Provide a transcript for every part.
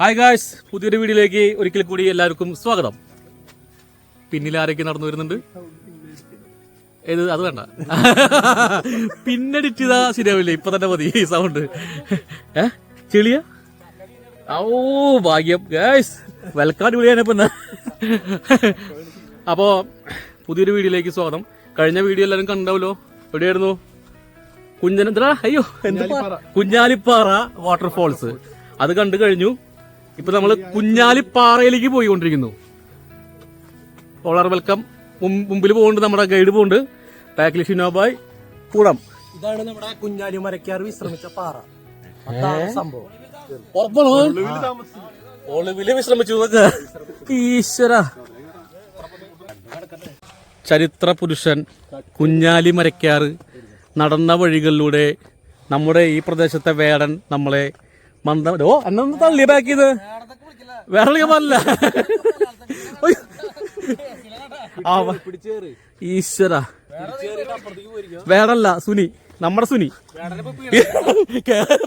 Hi guys പുതിയൊരു വീഡിയോയിലേക്ക് ഒരിക്കൽ കൂടി എല്ലാവർക്കും സ്വാഗതം. പിന്നിൽ ആരൊക്കെ നടന്നു വരുന്നുണ്ട്? ഏത് അത് വേണ്ട. പിന്നടിച്ചതാ ശരിയാവില്ല? ഇപ്പൊ തന്നെ മതി ഈ സൗണ്ട് ഏ? ചെളിയ? ഓ ഭാഗ്യം. ഗായ്സ് വെൽക്കം വിളിയാണ് ഇപ്പൊ ഇന്ന്. അപ്പോ പുതിയൊരു വീഡിയോയിലേക്ക് സ്വാഗതം. കഴിഞ്ഞ വീഡിയോ എല്ലാവരും കണ്ടാവല്ലോ എവിടെയായിരുന്നു? കുഞ്ഞനെന്താ അയ്യോ എന്താ കുഞ്ഞാലിപ്പാറ. വാട്ടർഫോൾസ് അത് കണ്ടു കഴിഞ്ഞു. ഇപ്പൊ നമ്മൾ കുഞ്ഞാലിപ്പാറയിലേക്ക് പോയിക്കൊണ്ടിരിക്കുന്നു. ഓളർ വെൽക്കം മുമ്പിൽ പോകുന്നുണ്ട് നമ്മുടെ ഗൈഡ് പോകുന്നുണ്ട് ബാക്കിൽ ഷിനോബായ്. കൂടം. ഇതാണ് നമ്മുടെ കുഞ്ഞാലി മരക്കാർ വിശ്രമിച്ച പാറ. സംഭവം. ഒളിവിൽ വിശ്രമിച്ചു. ഈശ്വര. ചരിത്ര പുരുഷൻ കുഞ്ഞാലി മരക്കാർ നടന്ന വഴികളിലൂടെ നമ്മുടെ ഈ പ്രദേശത്തെ വേടൻ നമ്മളെ മന്ദ. ഓ എന്നൊന്ന് തള്ളി ബാക്ക് ചെയ്ത്. വേറെ വ- ഈശ്വര. വേറല്ല സുനി. നമ്മുടെ സുനി.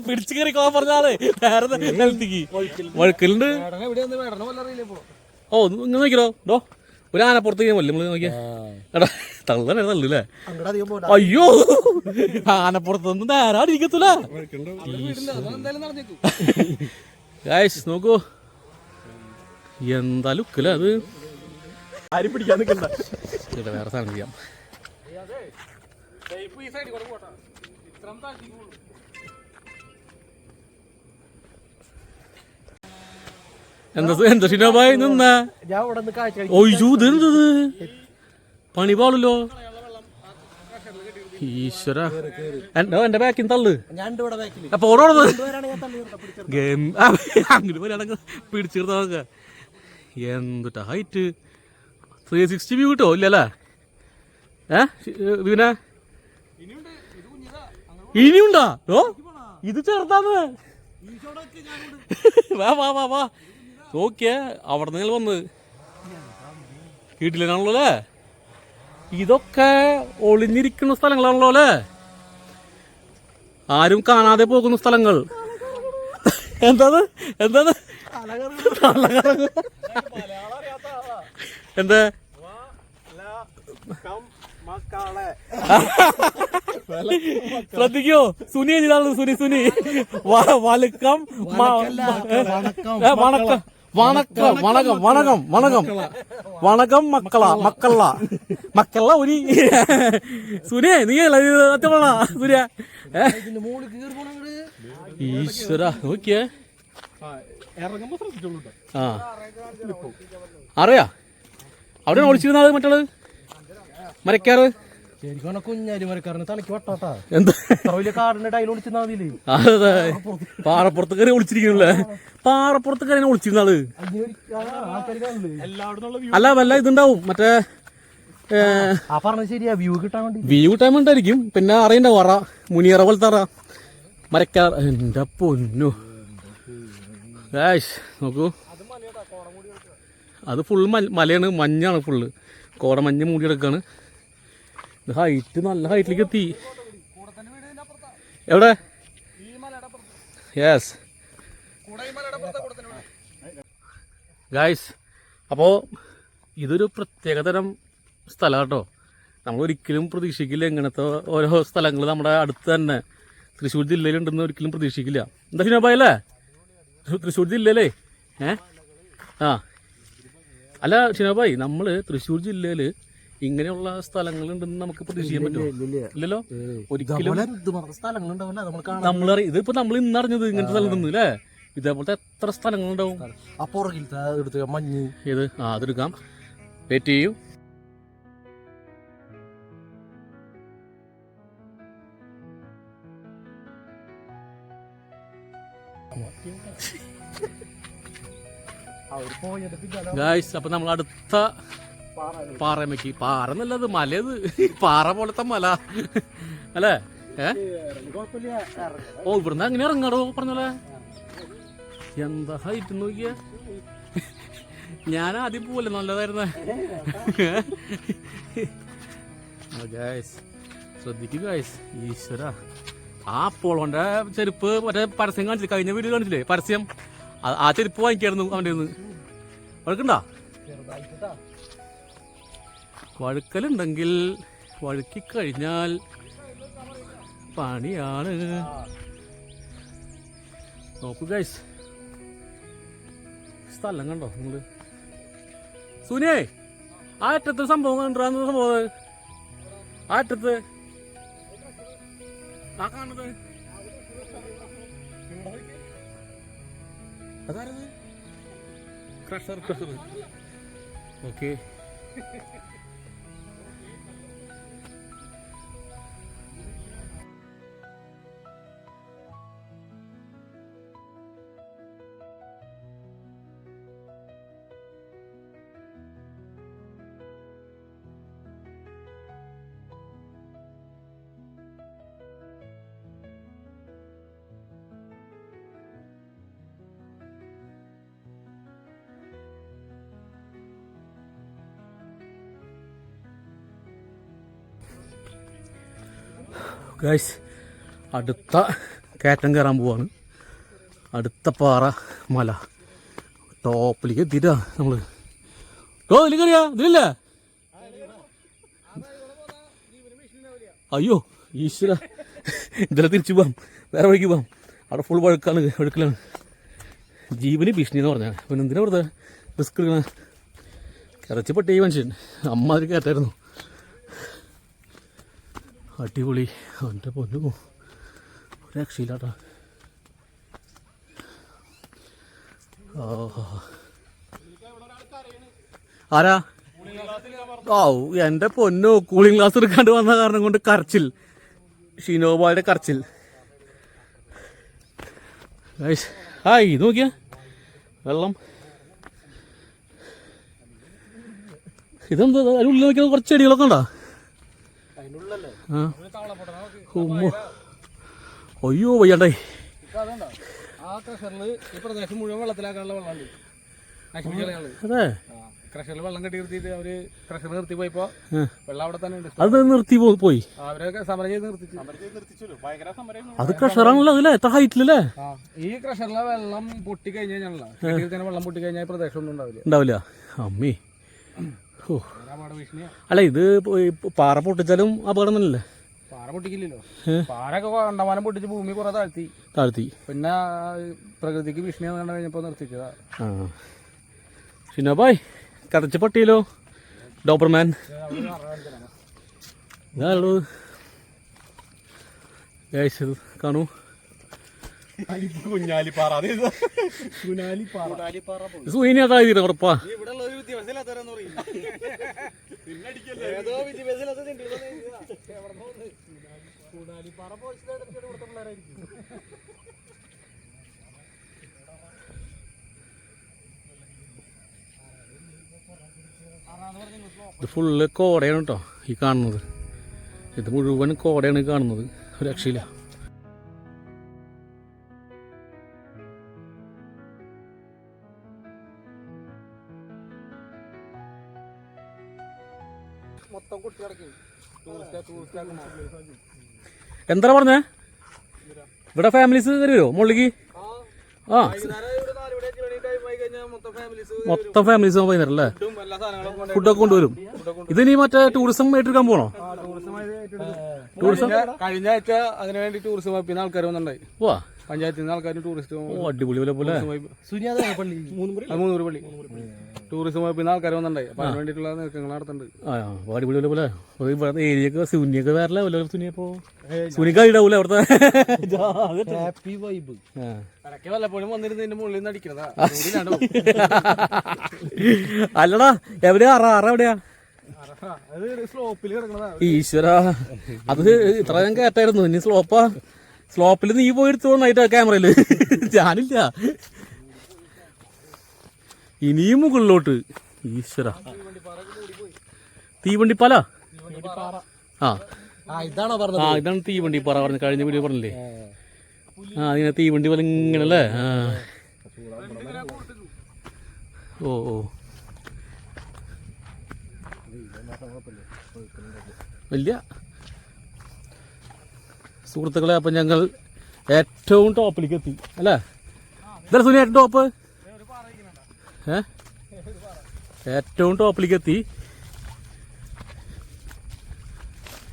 പിടിച്ചു കയറി കോ പറഞ്ഞാലേ വേറെ നിലത്തേക്ക് വഴുക്കലുണ്ട്. ഓ നിങ്ങൾ നോക്കിയോ ഡോ. ഒരു ആനപ്പുറത്ത് വല്ലേ? നമ്മൾ നോക്കിയാ. എടാ തള്ളനെ തള്ളൂല്ലേ അയ്യോ. ആനപ്പുറത്തൊന്നും നേരാ ഇരിക്കത്തില്ല ഗായ്സ് നോക്കൂ. എന്താ ലുക്കല്ലേ അത്? ആരും പിടിക്കാൻ നിൽക്കണ്ട. ഇവിടെ വേറെ സാധനം ചെയ്യാം. എന്താ എന്താ ഷിനോബായ് നിന്ന. ഒയ്യോ ഇതെന്തത് പണി പാളല്ലോ. ഈശ്വര. എന്റെ ബാക്കിൽ തള്ളു. അപ്പൊ ഓടോടത്. ഗെയിം വരാണെങ്കിൽ പിടിച്ചിരുന്ന നോക്ക എന്തുട്ടാ ഹൈറ്റ് ത്രീ സിക്സ്റ്റി വ്യൂ കിട്ടോ? ഇല്ലല്ലേ ഏ? വിന ഇനിയുണ്ടോ? ഓ ഇത് ചെറുതാന്ന്. വാ വാ വാ വാ. നോക്കിയേ അവിടെ നിങ്ങൾ വന്നത്. വീട്ടിലാണല്ലോ അല്ലേ? ഇതൊക്കെ ഒളിഞ്ഞിരിക്കുന്ന സ്ഥലങ്ങളാണല്ലോ അല്ലേ? ആരും കാണാതെ പോകുന്ന സ്ഥലങ്ങൾ. എന്താത് എന്താത്. എന്താ? ശ്രദ്ധിക്കോ? സുനി എഴുതാണ് സുനി സുനി. വലക്കം വണക്കം. വണക്കം வணக்கம் வணக்கம் வணக்கம் வணக்கம் മക്കള. മക്കള മക്കള. ഒരു സുനിയെ നീ പോണ അങ്ങട്. ഈശ്വര നോക്കിയേ. ആ അറിയാ? അവിടെ ഒളിച്ചിരുന്നത് മറ്റുള്ളത് മരക്കാറ്? ശരിക്കും പറഞ്ഞാ കുഞ്ഞാലി മരക്കാരന് തലക്ക് വട്ടാട്ടാ. എന്താ? ഇത്ര വലിയ കാടിന്റെ ടൈൽ ഒളിച്ചിരുന്നാ മതിയില്ലേ? അതെ പാറപ്പുറത്ത്. കയറി ഒളിച്ചിരിക്കണല്ലേ? പാറപ്പുറത്ത് കയറി ഒളിച്ചിരുന്ന ആൾ അല്ല വല്ല ഇതുണ്ടാവും. മറ്റേ ശരിയാ. വ്യൂ കിട്ടാൻ വേണ്ടി. വ്യൂ ടൈം ഉണ്ടായിരിക്കും പിന്നെ അറിയണ്ട വറ. മുനിയറ പോലത്തെ അറ മരക്കാർ എന്റെ പൊന്നു. നോക്കൂ. അത് ഫുൾ മലയാണ് മഞ്ഞാണ് ഫുള്ള് കോടമഞ്ഞ് മൂടിയെടുക്കാണ്. ഹൈറ്റ് നല്ല ഹൈറ്റിലേക്ക് എത്തി. എവിടെ? യെസ് ഗായ്സ് അപ്പോൾ ഇതൊരു പ്രത്യേകതരം സ്ഥലം കേട്ടോ. നമ്മൾ ഒരിക്കലും പ്രതീക്ഷിക്കില്ല ഇങ്ങനത്തെ ഓരോ സ്ഥലങ്ങൾ നമ്മുടെ അടുത്ത് തന്നെ. തൃശ്ശൂർ ജില്ലയിലുണ്ടെന്ന് ഒരിക്കലും പ്രതീക്ഷിക്കില്ല. എന്താ ഷിനോബായല്ലേ തൃശ്ശൂർ ജില്ലയിലേ? ഏ? ആ. അല്ല ഷിനോബായി നമ്മൾ തൃശ്ശൂർ ജില്ലയിൽ ഇങ്ങനെയുള്ള സ്ഥലങ്ങളുണ്ടെന്ന് നമുക്ക് പ്രതീക്ഷിക്കാൻ പറ്റുമോ? ഇല്ലല്ലോ? ഒരിക്കലും നമ്മൾ ഇതിപ്പോ നമ്മൾ ഇന്ന് അറിഞ്ഞത് ഇങ്ങനത്തെ സ്ഥലത്ത് നിന്ന് അല്ലേ ഇതേപോലത്തെ എത്ര സ്ഥലങ്ങളുണ്ടാവും? മഞ്ഞ്. ഏത്? ആ അതെടുക്കാം. വെയിറ്റ് ചെയ്യൂ. ഗായ്സ് അപ്പൊ നമ്മൾ അടുത്ത പാറമയ്ക്ക് പാറ എന്നുള്ളത് മലയത് പാറ പോലത്തെ മല. അല്ലേ. ഓ ഇവിടുന്ന് അങ്ങനെ ഇറങ്ങാടോ? പറഞ്ഞല്ലേ എന്താ ഹൈറ്റ് നോക്കിയ? ഞാൻ ആദ്യം പോലെ നല്ലതായിരുന്ന? ഗായ്സ് ഗായസ് ഈശ്വര. ആ പോളോന്റെ ചെരുപ്പ് മറ്റേ പരസ്യം കാണിച്ചില്ലേ? കഴിഞ്ഞ വീഡിയോ കാണിച്ചില്ലേ? പരസ്യം. ആ- ചെരുപ്പ് വാങ്ങിക്കായിരുന്നു അവന്റെ നിന്ന് വഴുക്കണ്ട? വഴുക്കലുണ്ടെങ്കിൽ വഴുക്കി കഴിഞ്ഞാൽ പണിയാണ്. നോക്കൂ ഗൈസ് സ്ഥലം കണ്ടോ നിങ്ങൾ? സുനിയേ ആ അറ്റത്ത് സംഭവം കണ്ടാന്ന് സംഭവം? ആ അറ്റത്ത്. ആ കാണുന്നത്? അതാരത്? ക്രഷർ ക്രഷർ ഓക്കെ ഗൈസ് അടുത്ത കയറ്റം കയറാൻ പോവാണ്. അടുത്ത പാറ മല. ടോപ്പിലേക്ക് എത്തിയിട്ടാ നമ്മൾ. ഓ ഇതിൽ കയറിയാ ഇതിലില്ലേ? അയ്യോ ഈശ്വര. ഇതിലെ തിരിച്ചു പോവാം. വേറെ വഴിക്ക് പോവാം. അവിടെ ഫുൾ വഴുക്കാണ് വഴുക്കലാണ്. ജീവന് ഭീഷണി എന്ന് പറഞ്ഞാൽ പിന്നെ എന്തിനാ വെറുതെ റിസ്ക് എടുക്കണേ? കിടച്ച് പട്ടി മനുഷ്യൻ. അമ്മ അതിൽ കയറ്റായിരുന്നു. അടിപൊളി. അവന്റെ പൊന്നു. ഒരു രക്ഷയില്ലാട്ടോ ആരാ? ഓ എന്റെ പൊന്നു. കൂളിംഗ് ഗ്ലാസ് എടുക്കാണ്ട് വന്ന കാരണം കൊണ്ട് കരച്ചിൽ. ഷിനോബായുടെ കരച്ചിൽ. ആ ഈ നോക്കിയ. വെള്ളം. ഇതെന്താ? അതിനുള്ളിൽ നോക്കിയാൽ കുറച്ച് ചെടികളൊക്കെ ഉണ്ടോ? അയ്യോ വയ്യണ്ടേ ആ ക്രഷറിൽ ഈ പ്രദേശം മുഴുവൻ വെള്ളത്തിലാക്കാനുള്ള വെള്ളമുണ്ട് അതെ. ക്രഷറിൽ വെള്ളം കെട്ടി നിർത്തിയിട്ട് അവർ ക്രഷർ നിർത്തി പോയപ്പോ. വെള്ളം അവിടെ തന്നെ ഉണ്ട്. അത് നിർത്തി പോയി. അവരൊക്കെ സമരം ചെയ്ത് നിർത്തിച്ചു. അത് ക്രഷറാണല്ലോ അതില്ലേ എത്ര ഹൈറ്റിലല്ലേ ഈ ക്രഷറിലെ വെള്ളം പൊട്ടി കഴിഞ്ഞ് കഴിഞ്ഞാൽ വെള്ളം പൊട്ടി കഴിഞ്ഞാൽ പ്രദേശം ഒന്നും ഉണ്ടാവില്ല. ഉണ്ടാവില്ല. അമ്മേ. ഓ അല്ല ഇത് പാറ പൊട്ടിച്ചാലും അപകടം തന്നെയല്ലേ? പാറ പൊട്ടിക്കില്ലല്ലോ. ഏ? പാറൊക്കെ കണ്ടമാനം പൊട്ടിച്ച് ഭൂമി കുറെ താഴ്ത്തി. താഴ്ത്തി. പിന്നെ ആ, പ്രകൃതിക്ക് ഭീഷണി കണ്ടു കഴിഞ്ഞപ്പോ നിർത്തിച്ചതാ. പിന്നെ ബായ് കടച്ച് പട്ടിയല്ലോ ഡോപ്പർമാൻ ഇതാണോ ഗൈസ് കാണൂ. കുഞ്ഞാലിപ്പാറ. ഇതിന് ഉറപ്പാ. ഇവിടെ ഉള്ള ഒരു ഏതോ വിദ്യാഭ്യാസമില്ലാത്ത? കൂടാലിപ്പാറ ഇവിടുത്തെ പിള്ളേരായിരിക്കും. ഇത് ഫുള്ള് കോടയാണ് കേട്ടോ ഈ കാണുന്നത് ഇത് മുഴുവൻ കോടയാണ് കാണുന്നത് ഒരു രക്ഷയില്ല മൊത്തം കുട്ടി കിടക്കും എന്താ പറഞ്ഞേ? ഇവിടെ ഫാമിലീസ് വരുമോ മുകളിലേക്ക്? ആ. മൊത്തം ഫാമിലീസ് വൈകുന്നേരം അല്ലേ? ഫുഡൊക്കെ കൊണ്ടുവരും. ഇതിനി മറ്റേ ടൂറിസം ഏറ്റെടുക്കാൻ പോണോ? ടൂറിസം കഴിഞ്ഞ ആഴ്ച അതിനുവേണ്ടി ടൂറിസം ആൾക്കാർ വന്നിട്ടുണ്ടായി. വാ പഞ്ചായത്തിൽ നിന്ന് ആൾക്കാരും ടൂറിസ്റ്റ് ഓ അടിപൊളി പോലെ മൂന്നൂറ് പള്ളി ടൂറിസം നിന്ന് ആൾക്കാർ വന്നിട്ടുണ്ടായി. അപ്പൊ അതിന് വേണ്ടിയിട്ടുള്ള നീക്കങ്ങൾ നടത്തുന്നുണ്ട്. അടിപൊളി പോലെ ഇവിടെ ഏരിയൊക്കെ സുനിയൊക്കെ വേറെ ലെവലോ സുനിയപ്പോ സുനി കഴിടാവൂല അവിടുത്തെ. ഹാപ്പി വൈബ് ആ. ഇടയ്ക്ക് വല്ലപ്പോഴും വന്നിരുന്ന് മുകളിൽ നിന്ന് അല്ലടാ എവിടെയാ? അറ അറ എവിടെയാ? അത് സ്ലോപ്പിൽ കിടക്കുന്നതാ ഈശ്വര. അത് ഇത്ര ഞാൻ കേട്ടായിരുന്നു. ഇനി സ്ലോപ്പാ സ്ലോപ്പിൽ നീ പോയി എടുത്തു നൈറ്റ് ക്യാമറയിൽ. ഞാനില്ല. ഇനിയും മുകളിലോട്ട്. ഈശ്വര. തീവണ്ടിപ്പാല? ആ. ആ ഇതാണോ ആ ഇതാണ് തീവണ്ടി പറ പറഞ്ഞു കഴിഞ്ഞ വീഡിയോ പറഞ്ഞില്ലേ? ആ ഇങ്ങനെ തീവണ്ടി പോലെ ഇങ്ങനെ അല്ലേ ആ. ഓ ഓ. വലിയ. സുഹൃത്തുക്കളെ അപ്പം ഞങ്ങൾ ഏറ്റവും ടോപ്പിലേക്ക് എത്തി. അല്ലേ? ഇതല്ല സുനി ഏറ്റവും ടോപ്പ്? ഏറ്റവും ടോപ്പിലേക്ക് എത്തി.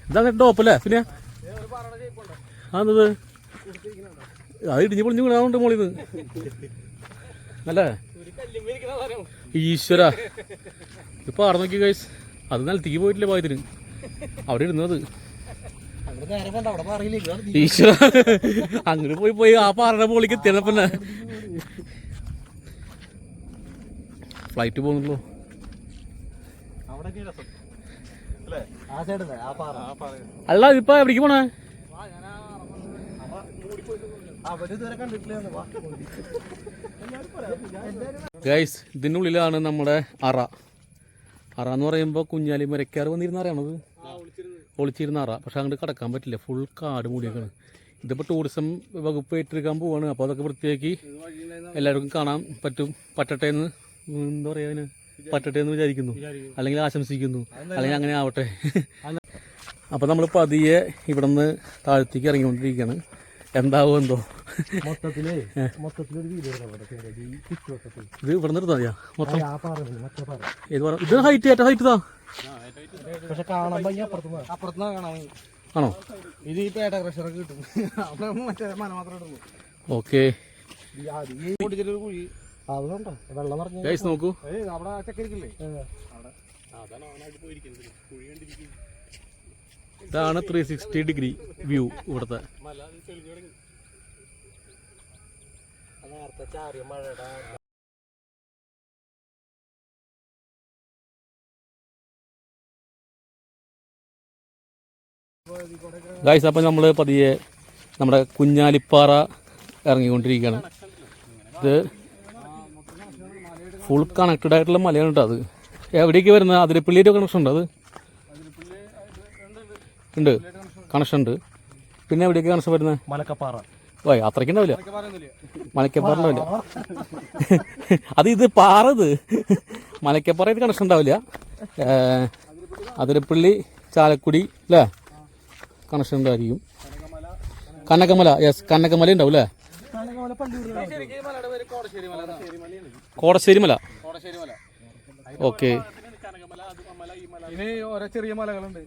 ഇതാണ് ടോപ്പ് അല്ലേ സുനിയ? ആന്നത് അത് ഇടിഞ്ഞ് പൊളിഞ്ഞു വീണാറുണ്ട് മോളിൽ നിന്ന് അല്ലേ? ഈശ്വര. ഇപ്പൊ ആടെ നോക്കി ഗൈസ് അത് നിലത്തേക്ക് പോയിട്ടില്ല പായത്തിന്. അവിടെ ഇരുന്നത് അങ്ങനെ പോയി പോയി. ആ പാറയുടെ മുകളിലേക്ക് പിന്നെ. ഫ്ലൈറ്റ് പോകുന്നുള്ളൂ. അല്ല? ഇപ്പൊ എവിടേക്ക് പോണേ? ഗൈസ് ഇതിനുള്ളിലാണ് നമ്മുടെ അറ. അറ എന്ന് പറയുമ്പോൾ കുഞ്ഞാലി മരക്കാർ വന്നിരുന്ന അറിയണത് ഒളിച്ചിരുന്ന അറ. പക്ഷെ അങ്ങോട്ട് കടക്കാൻ പറ്റില്ല. ഫുൾ കാട് മൂടിയേക്കാണ്. ഇതിപ്പോൾ ടൂറിസം വകുപ്പ് ഏറ്റെടുക്കാൻ പോവാണ്. അപ്പോൾ അതൊക്കെ വൃത്തിയാക്കി എല്ലാവർക്കും കാണാൻ പറ്റും. പറ്റട്ടെ എന്ന് എന്താ പറയുക അതിന്? പറ്റട്ടെ എന്ന് വിചാരിക്കുന്നു. അല്ലെങ്കിൽ ആശംസിക്കുന്നു. അല്ലെങ്കിൽ അങ്ങനെ ആവട്ടെ. അപ്പോൾ നമ്മൾ പതിയെ ഇവിടെ നിന്ന് താഴത്തേക്ക് ഇറങ്ങിക്കൊണ്ടിരിക്കുകയാണ് എന്താവോ എന്തോ. ഇത് ഇവിടെ നിന്ന് മൊത്തം. ഇത് ഹൈറ്റ് ഏറ്റവും ഹൈറ്റ് താ പക്ഷെ കാണുമ്പോ ഈ അപ്പുറത്തുനിന്ന് അപ്പുറത്തുനിന്ന് കാണാൻ ആണോ? ഇത് ഈ പേട്ട ക്രഷറൊക്കെ കിട്ടും. അവിടെ മറ്റേ മന മാത്രമേ ഇടുള്ളൂ. ഓക്കെ. ഈ ഈ പൊട്ടിച്ചിട്ടൊരു കുഴി. അത് കണ്ടോ വെള്ളം നിറഞ്ഞ ഗൈസ് നോക്കൂ. ഏയ് അവിടെ ചക്കരിക്കില്ലേ ഇതാണ് ത്രീ സിക്സ്റ്റി ഡിഗ്രി വ്യൂ ഇവിടുത്തെ. നേരത്തെ ചാറിയ അപ്പോൾ അപ്പം നമ്മൾ പതിയെ നമ്മുടെ കുഞ്ഞാലിപ്പാറ ഇറങ്ങിക്കൊണ്ടിരിക്കുകയാണ്. ഇത് ഫുൾ കണക്റ്റഡ് ആയിട്ടുള്ള മലയാണ് കേട്ടോ അത്. എവിടേക്ക് വരുന്നത് അതിരപ്പള്ളിയുടെ കണക്ഷൻ ഉണ്ട് അത്? ഉണ്ട്. കണക്ഷൻ ഉണ്ട്. പിന്നെ എവിടേക്ക് കണക്ഷൻ വരുന്നത് മലക്കപ്പാറ. ഓ അത്രയ്ക്ക് ഉണ്ടാവില്ല മലക്കപ്പാറ ഉണ്ടാവില്ല അത് ഇത് പാറ ഇത്. മലക്കപ്പാറ ഇത് കണക്ഷൻ ഉണ്ടാവില്ല. അതിരപ്പള്ളി ചാലക്കുടി അല്ലേ കണക്ഷൻ ഉണ്ടായിരിക്കും. കനകമല യെസ് കനകമല ഉണ്ടാവും അല്ലേ കോടശ്ശേരി മല ഓക്കെ ഇനി ഓരോ ചെറിയ മലകളുണ്ട്.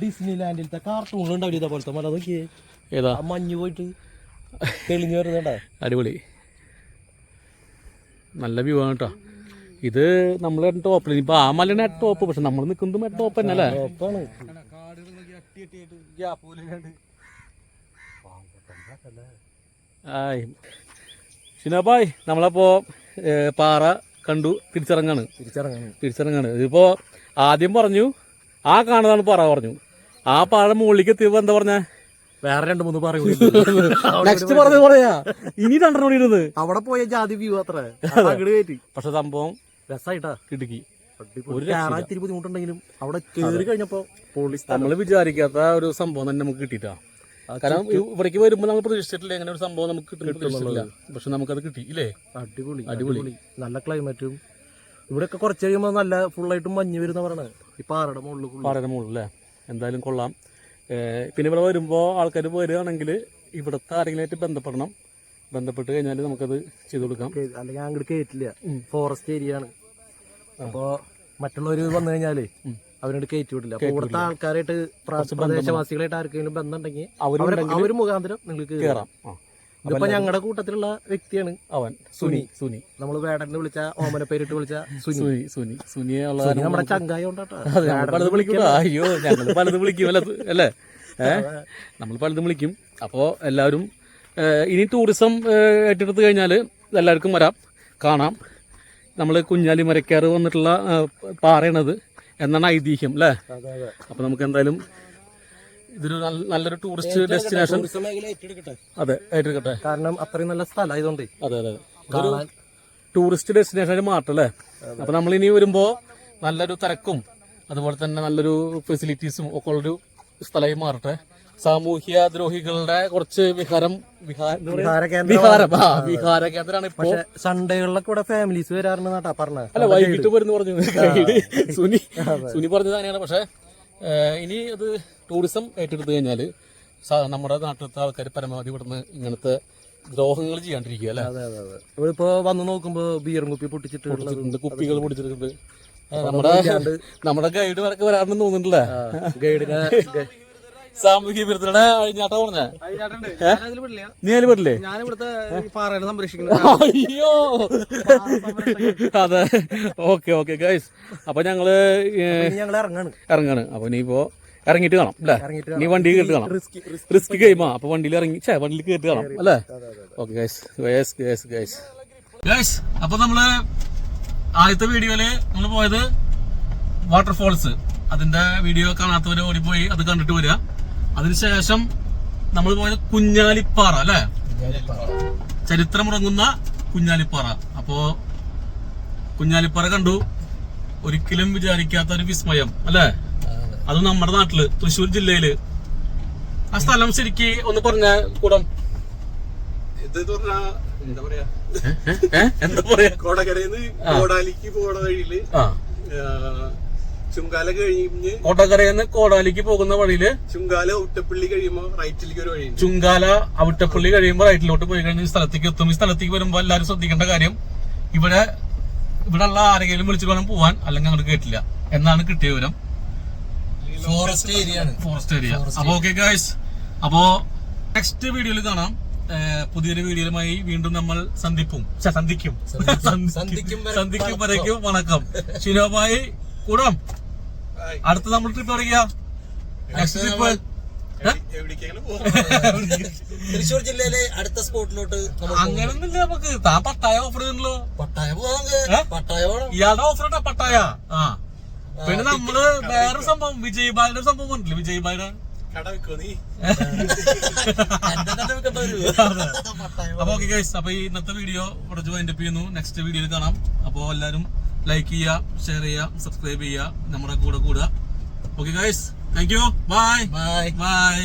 ഡിസ്നി ലാൻഡിലത്തെ കാർട്ടൂണിൽ ഉണ്ടാവില്ല ഇതേപോലത്തെ മല? നോക്കിയേ ഏതാ? മഞ്ഞ് പോയിട്ട് തെളിഞ്ഞു വരുന്നുണ്ടാ? അടിപൊളി. നല്ല വ്യൂ ആണ് കേട്ടോ. ഇത് നമ്മൾ ടോപ്പിൽ ഇപ്പൊ ആ മലയാണ് ടോപ്പ് പക്ഷെ നമ്മൾ നിൽക്കുന്നതും ടോപ്പ് തന്നെ അല്ലേ ഉറപ്പാണ് നമ്മളപ്പോ അട്ടി അട്ടിയായിട്ട് ഗ്യാപ്പ് പോലെ ഇല്ലാണ്ട് ആയി. ഷിനാബായ് നമ്മളപ്പോൾ പാറ കണ്ടു തിരിച്ചിറങ്ങാണ്. തിരിച്ചിറങ്ങാണ്. തിരിച്ചിറങ്ങാണ്. ഇതിപ്പോൾ ആദ്യം പറഞ്ഞു ആ കാണുന്നതാണ് പാറ പറഞ്ഞു. ആ പാറ മുകളിലേക്ക് എത്തിയപ്പോൾ എന്താ പറഞ്ഞ? വേറെ രണ്ട് മൂന്ന് പാറ നെക്സ്റ്റ് പറഞ്ഞത് പറയാ. ഇനി രണ്ടെണ്ണം കൂടി ഇരുന്നത് അവിടെ പോയ ജാതി വ്യൂ അത്ര. പക്ഷെ സംഭവം രസമായിട്ടാ കിടുക്കി ഒരു ബുദ്ധിമുട്ടുണ്ടെങ്കിലും അവിടെ കയറി കഴിഞ്ഞപ്പോ പോളി നമ്മൾ വിചാരിക്കാത്ത ഒരു സംഭവം തന്നെ നമുക്ക് കിട്ടിയിട്ടാ. കാരണം ഇവിടേക്ക് വരുമ്പോൾ നമ്മൾ പ്രതീക്ഷിച്ചിട്ടില്ല അങ്ങനെ ഒരു സംഭവം നമുക്ക് കിട്ടും പ്രതീക്ഷിച്ചിട്ടില്ല. പക്ഷെ നമുക്കത് കിട്ടി ഇല്ലേ? അടിപൊളി അടിപൊളി. നല്ല ക്ലൈമറ്റും ഇവിടെയൊക്കെ കുറച്ച് കഴിയുമ്പോൾ നല്ല ഫുള്ളായിട്ട് മഞ്ഞ് വരുന്ന പറയണത് ഈ പാറയുടെ മുകളിൽ. പാറയുടെ മുകളിൽ അല്ലേ? എന്തായാലും കൊള്ളാം. പിന്നെ ഇവിടെ വരുമ്പോൾ ആൾക്കാർ വരികയാണെങ്കിൽ ഇവിടുത്തെ ആരെങ്കിലുമായിട്ട് ബന്ധപ്പെടണം. ബന്ധപ്പെട്ട് കഴിഞ്ഞാൽ നമുക്കത് ചെയ്തു കൊടുക്കാം. അല്ലെങ്കിൽ അങ്ങോട്ട് കയറ്റില്ല ഫോറസ്റ്റ് ഏരിയ ആണ്. അപ്പോ മറ്റുള്ളവര് വന്നു കഴിഞ്ഞാൽ അവരോട് കയറ്റി വിടില്ല അപ്പൊ ഇവിടുത്തെ ആൾക്കാരായിട്ട് പ്രദേശവാസികളായിട്ട് ആർക്കെങ്കിലും ബന്ധമുണ്ടെങ്കിൽ അവർ മുഖാന്തരം നിങ്ങൾക്ക് കയറാം ഇതിപ്പോ ഞങ്ങളുടെ കൂട്ടത്തിലുള്ള വ്യക്തിയാണ് അവൻ. സുനി സുനി. നമ്മൾ വേടനെ വിളിച്ച ഓമന പേരിട്ട് വിളിച്ച സുനി. സുനി സുനി. സുനിയെ നമ്മുടെ ചങ്കായ പലത് വിളിക്കും. അയ്യോ ഞങ്ങൾ പലത് വിളിക്കും അല്ല? അല്ലേ? നമ്മൾ പലതും വിളിക്കും. അപ്പോൾ എല്ലാവരും ഇനി ടൂറിസം ഏറ്റെടുത്ത് കഴിഞ്ഞാൽ എല്ലാവർക്കും വരാം. കാണാം. നമ്മൾ കുഞ്ഞാലി മരക്കാറ് വന്നിട്ടുള്ള പാറയാണത്. എന്നാണ് ഐതിഹ്യം അല്ലേ? അപ്പൊ അപ്പോൾ നമുക്ക് എന്തായാലും ഇതൊരു നല്ല- നല്ലൊരു ടൂറിസ്റ്റ് ഡെസ്റ്റിനേഷൻ അതെ ഏറ്റെടുക്കട്ടെ. കാരണം അത്രയും നല്ല സ്ഥലം ആയതുകൊണ്ട് അതെ അതെ. ടൂറിസ്റ്റ് ഡെസ്റ്റിനേഷനായിട്ട് മാറ്റല്ലേ അപ്പൊ നമ്മൾ ഇനി വരുമ്പോ നല്ലൊരു തിരക്കും അതുപോലെ തന്നെ നല്ലൊരു ഫെസിലിറ്റീസും ഒക്കെ ഉള്ളൊരു സ്ഥലമായി മാറട്ടെ. സാമൂഹ്യ ദ്രോഹികളുടെ കുറച്ച് വിഹാരം വിഹാര കേന്ദ്രം ആ വിഹാര കേന്ദ്രമാണ് ഇപ്പോ. സൺഡേകളിലൊക്കെ ഇവിടെ ഫാമിലീസ് വരാറുണ്ട് അല്ല വൈകിട്ട് വരുന്നു പറഞ്ഞു. സുനി സുനി പറഞ്ഞത് തന്നെയാണ് പക്ഷെ ഇനി അത് ടൂറിസം ഏറ്റെടുത്തു കഴിഞ്ഞാൽ നമ്മുടെ നാട്ടിലത്തെ ആൾക്കാർ പരമാവധി ഇവിടുന്ന് ഇങ്ങനത്തെ ദ്രോഹങ്ങൾ ചെയ്യാണ്ടിരിക്കുക അല്ലേ? അതെ അതെ അതെ. ഇവരിപ്പോ വന്ന് നോക്കുമ്പോ ബിയറും കുപ്പി പൊട്ടിച്ചിട്ടുണ്ട് കുപ്പികൾ പൊടിച്ചിട്ടുണ്ട് നമ്മുടെ നമ്മുടെ ഗൈഡ് വരക്ക് വരാറുണ്ടെന്ന് തോന്നുന്നുണ്ടല്ലേ? ഗൈഡിനെ സാമൂഹ്യ വിരുദ്ധരുടെ അഴിഞ്ഞാട്ടം പറഞ്ഞ? നീ അതിൽ പെടില്ലേ? അയ്യോ. അതെ. ഓക്കെ ഓക്കെ ഗൈസ് അപ്പൊ ഞങ്ങൾ ഇറങ്ങാണ്. അപ്പൊ ഇനിയിപ്പോ ഇറങ്ങിയിട്ട് കാണാം അല്ലേ? നീ വണ്ടി കേട്ട് കാണാം. റിസ്കി റിസ്ക് ഗെയിമാ അപ്പൊ വണ്ടിയിൽ ഇറങ്ങി ചേ വണ്ടിയിൽ കേട്ട് കാണാം അല്ലേ? Okay guys guys guys guys guys അപ്പൊ നമ്മൾ ആദ്യത്തെ വീഡിയോയിൽ നമ്മൾ പോയത് വാട്ടർഫോൾസ് അതിന്റെ വീഡിയോ കാണാത്തവര് ഓടിപ്പോയി അത് കണ്ടിട്ട് വരിക അതിനുശേഷം നമ്മൾ പോയത് കുഞ്ഞാലിപ്പാറ അല്ലെ? ചരിത്രമുറങ്ങുന്ന കുഞ്ഞാലിപ്പാറ. അപ്പോ കുഞ്ഞാലിപ്പാറ കണ്ടു. ഒരിക്കലും വിചാരിക്കാത്ത ഒരു വിസ്മയം അല്ലെ? അത്. നമ്മുടെ നാട്ടിൽ തൃശ്ശൂർ ജില്ലയിൽ. ആ സ്ഥലം ശരിക്ക് ഒന്ന് പറഞ്ഞ കൂടം. ഇത് പറഞ്ഞാ എന്താ പറയാ? എന്താ പറയാ? കോടകരന്ന് കോടാലിക്ക് പോണ വഴിയിൽ ചുങ്കാല കഴിഞ്ഞ് കോട്ടക്കരയിൽ കോടാലിക്ക് പോകുന്ന വഴിയിൽ ചുങ്കാല ഔട്ടപ്പള്ളി കഴിയുമ്പോ റൈറ്റിലേക്ക് ഒരു വഴിയുണ്ട്. ചുങ്കാല ഔട്ടപ്പള്ളി കഴിയുമ്പോൾ റൈറ്റിലോട്ട് പോയി കഴിഞ്ഞ സ്ഥലത്തേക്ക് എത്തും. ഈ സ്ഥലത്തേക്ക് വരുമ്പോൾ എല്ലാവരും ശ്രദ്ധിക്കേണ്ട കാര്യം ഇവിടെ ഇവിടെ ഉള്ള ആരെങ്കിലും വിളിച്ചു വേണം പോവാൻ അല്ലെങ്കിൽ അങ്ങോട്ട് കേട്ടില്ല. എന്നാണ് കിട്ടിയ വിവരം. ഫോറസ്റ്റ് ഏരിയ ആണ്. ഫോറസ്റ്റ് ഏരിയ അപ്പൊ ഓക്കെ ഗായ്സ് അപ്പോ നെക്സ്റ്റ് വീഡിയോയിൽ കാണാം. പുതിയൊരു വീഡിയോയുമായി വീണ്ടും നമ്മൾ സന്ധിപ്പും. സന്ധിക്കും. സന്ധിക്കും. വരയ്ക്കും. വണക്കം. ശിനോബായി കൂടാം. അടുത്ത നമ്മൾ ട്രിപ്പ് ഇറങ്ങിയ നെക്സ്റ്റ് ട്രിപ്പ് തൃശ്ശൂർ ജില്ലയിലെ അടുത്ത സ്പോട്ടിലോട്ട് അങ്ങനൊന്നുമില്ല നമുക്ക്. താൻ പട്ടായ ഓഫർ ചെയ്യുന്നല്ലോ പട്ടായ? പട്ടായ പോകണം ഇയാളുടെ ഓഫർ ഇട്ടാ പട്ടായ? ആ. പിന്നെ നമ്മൾ വേറെ സംഭവം വിജയ് ബാലിന്റെ സംഭവം കണ്ടില്ലേ വിജയ് ബായുടെ കട വെക്കോ നീ അപ്പൊ ഓക്കെ ഗൈസ് അപ്പൊ ഇന്നത്തെ വീഡിയോ ഇവിടെ വൈൻഡപ്പ് ചെയ്യുന്നു. നെക്സ്റ്റ് വീഡിയോയിൽ കാണാം. അപ്പൊ എല്ലാരും ലൈക്ക് ചെയ്യുക ഷെയർ ചെയ്യുക സബ്സ്ക്രൈബ് ചെയ്യുക നമ്മുടെ കൂടെ കൂടുക. Okay guys thank you bye bye bye